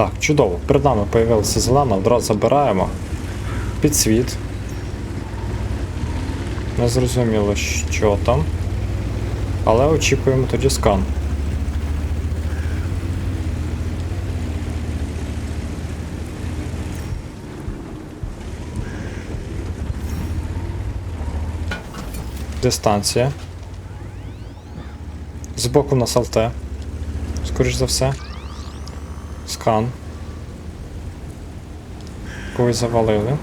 Так, чудово. Перед нами появилася зелена, одразу забираємо. Підсвіт. Не зрозуміло, що там. Але очікуємо тоді скан. Дистанція. Збоку на салте. Скоріш за все. Скан. Когось завалили.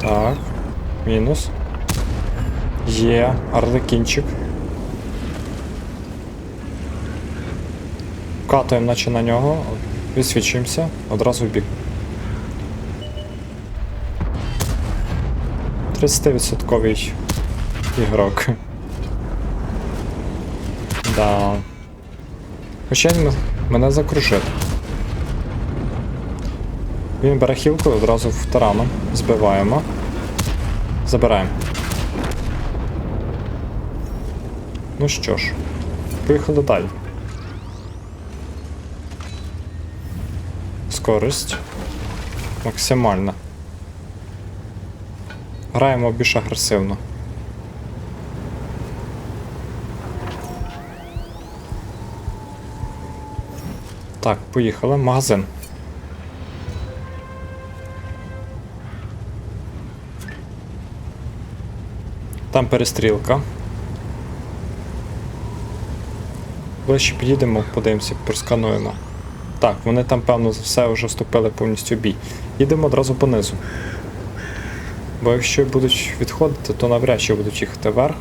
Так. Мінус. Є. Арлекінчик. Катуємо наче на нього. Відсвічуємося. Одразу в бік. 30% ігрок. Да. Хоча мене закружив. Він бере хілку одразу в тарану. Збиваємо. Забираємо. Ну що ж, поїхали далі. Скорість. Максимальна. Граємо більш агресивно. Так, поїхали. Магазин. Там перестрілка. Ближче підійдемо, подивимося, проскануємо. Так, вони там, певно, за все вже вступили повністю бій. Їдемо одразу понизу. Бо якщо будуть відходити, то навряд чи будуть їхати вверх.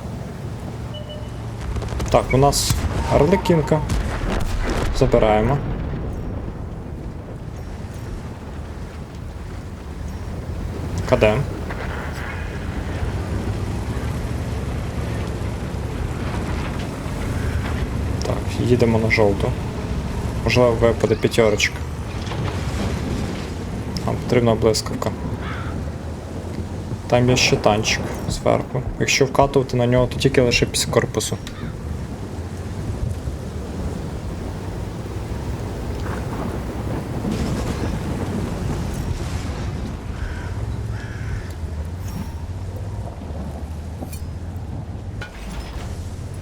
Так, у нас Арлекінка. Забираємо. КД. Так, їдемо на жовту. Можливо, випаде п'ятерочка. Нам потрібна блискавка. Там є ще танчик зверху. Якщо вкатувати на нього, то тільки лише після корпусу.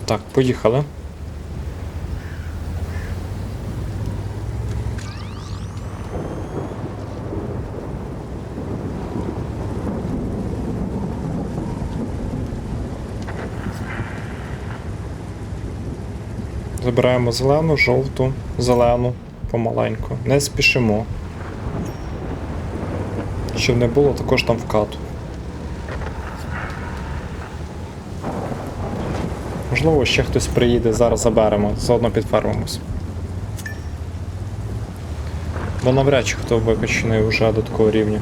Так, поїхали. Забираємо зелену, жовту, зелену помаленьку. Не спішимо. Щоб не було також там вкату. Можливо, ще хтось приїде, зараз заберемо, заодно підфармимось. Бо навряд чи хто викачаний вже до такого рівня.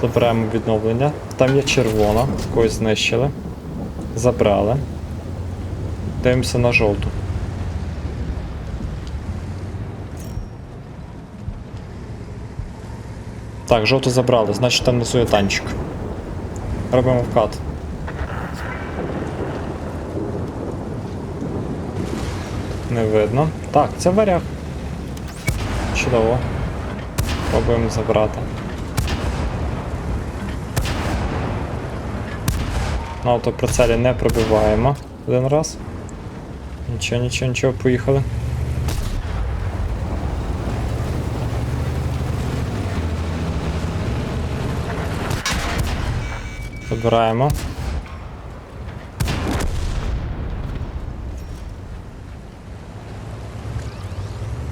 Забираємо відновлення. Там є червона, когось знищили. Забрали. Дивимося на жовту. Так, жовту забрали, значить там внизу є танчик. Робимо вкат. Не видно. Так, це варяг. Чудово. Пробуємо забрати. На автоприцелі не пробиваємо один раз. Нічого, нічого, нічого, поїхали. Забираємо.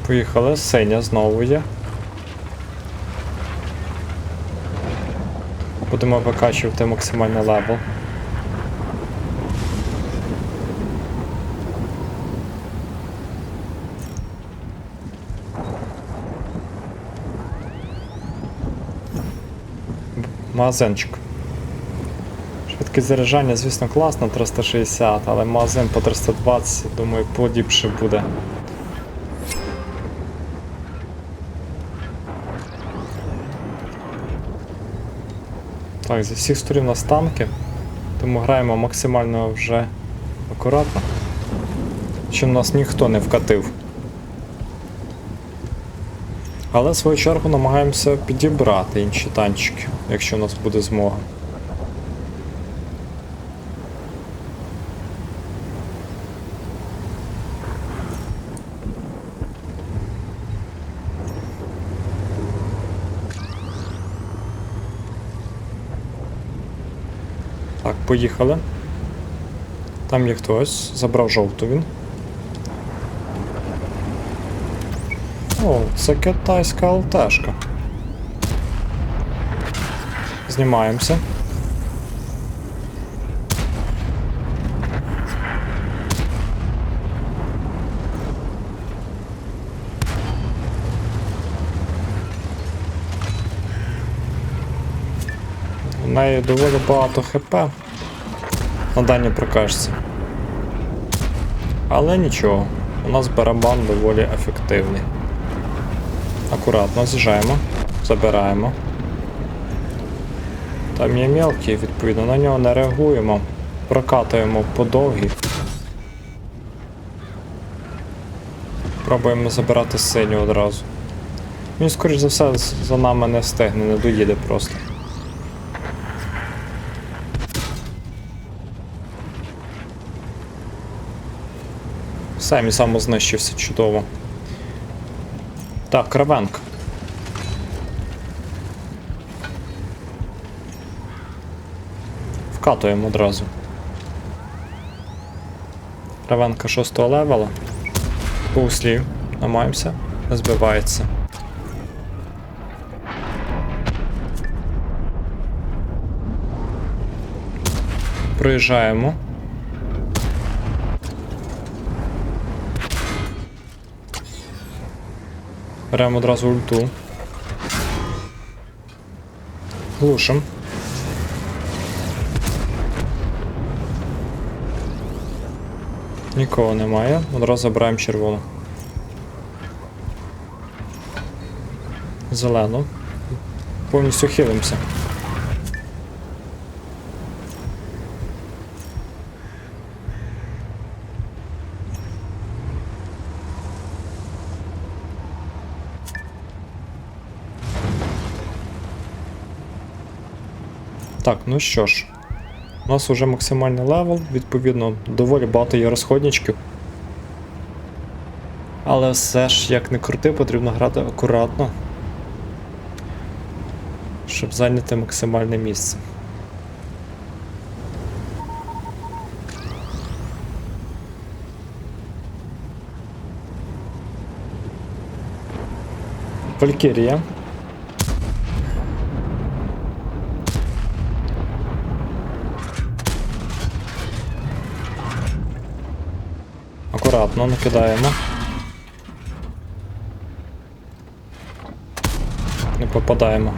Поїхали, синя знову є. Будемо викачувати максимальний левел. Магазинчик. Швидкість заряджання, звісно, класно, 360, але магазин по 320, думаю, поліпше буде. Так, зі всіх сторін у нас танки, тому граємо максимально вже Акуратно. Чи нас ніхто не вкатив. Але в свою чергу намагаємося підібрати інші танчики, якщо у нас буде змога. Так, поїхали. Там є хтось, забрав жовту він. О, це китайська ЛТшка. Знімаємося. У неї доволі багато ХП на даній прокачці. Але нічого, у нас барабан доволі ефективний. Акуратно з'їжджаємо, забираємо. Там є мелкий, відповідно, на нього не реагуємо, прокатуємо по довгій. Пробуємо забирати синю одразу. Він, скоріш за все, за нами не встигне, не доїде просто. Все, він самознищився чудово. Так, Кравенко. Вкатуємо одразу. Кравенка 6 левела. Пуслів. Намагаємося. Не збивається. Проїжджаємо. Беремо одразу ульту. Глушим. Нікого немає. Одразу забираємо червону. Зелену. Повністю хилимося. Так, ну що ж, у нас вже максимальний левел, відповідно, доволі багато є розходничків. Але все ж, як не крути, потрібно грати акуратно, щоб зайняти максимальне місце. Валькірія. Акуратно накидаємо. Не попадаємо.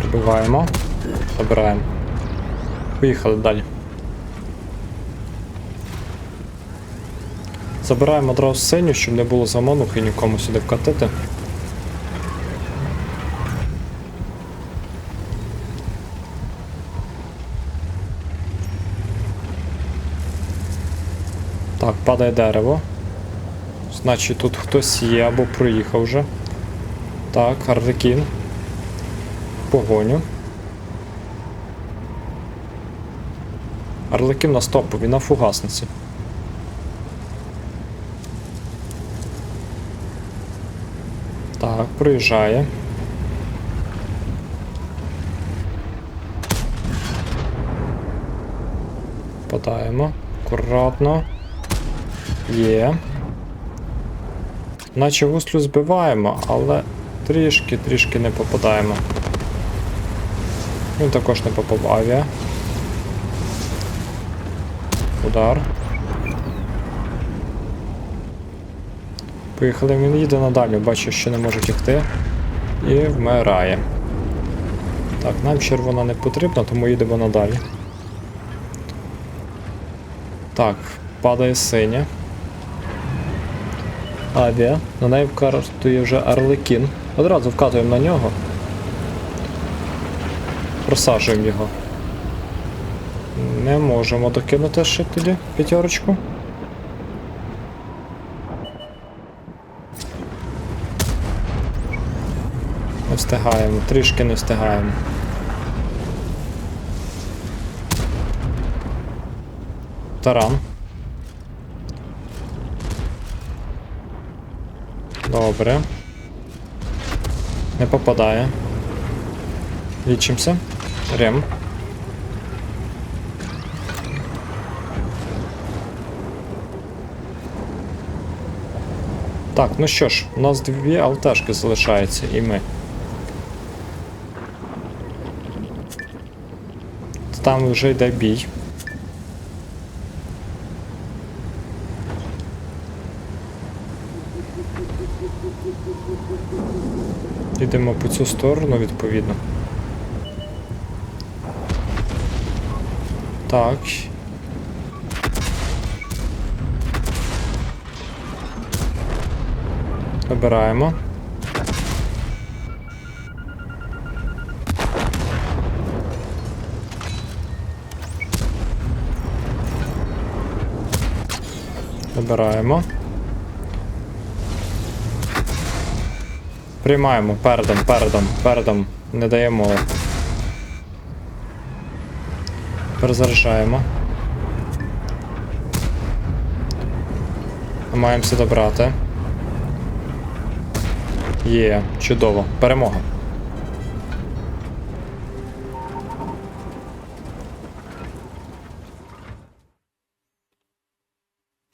Прибиваємо. Забираємо. Поїхали далі. Забираємо одразу синю, щоб не було заманухи нікому сюди вкатити. Так, падає дерево. Значить тут хтось є або проїхав вже. Так, Арлекін. Погоню. Арлекін на стопу, він на фугасниці. Так, проїжджає. Попадаємо. Акуратно. Є. Наче гуслю збиваємо, але трішки-трішки не попадаємо. Він також не попав авіа. Удар. Поїхали, він їде надалі, бачу, що не може тягти. І вмирає. Так, нам червона не потрібна, тому їдемо надалі. Так, падає синя. Авіа. На неї вкартує вже Арлекін. Одразу вкатуємо на нього. Просаджуємо його. Не можемо докинути ще тоді п'ятерочку. Не встигаємо, трішки не встигаємо. Таран. Добре. Не попадає. Лічимося. Рем. Так, ну що ж, у нас дві алтешки залишаються і ми. Там вже йде бій. Йдемо по цю сторону, відповідно. Так. Вибираємо. Вибираємо. Приймаємо передом, передом, передом. Не даємо. Перезаряджаємо. Намагаємося добрати. Є, чудово. Перемога.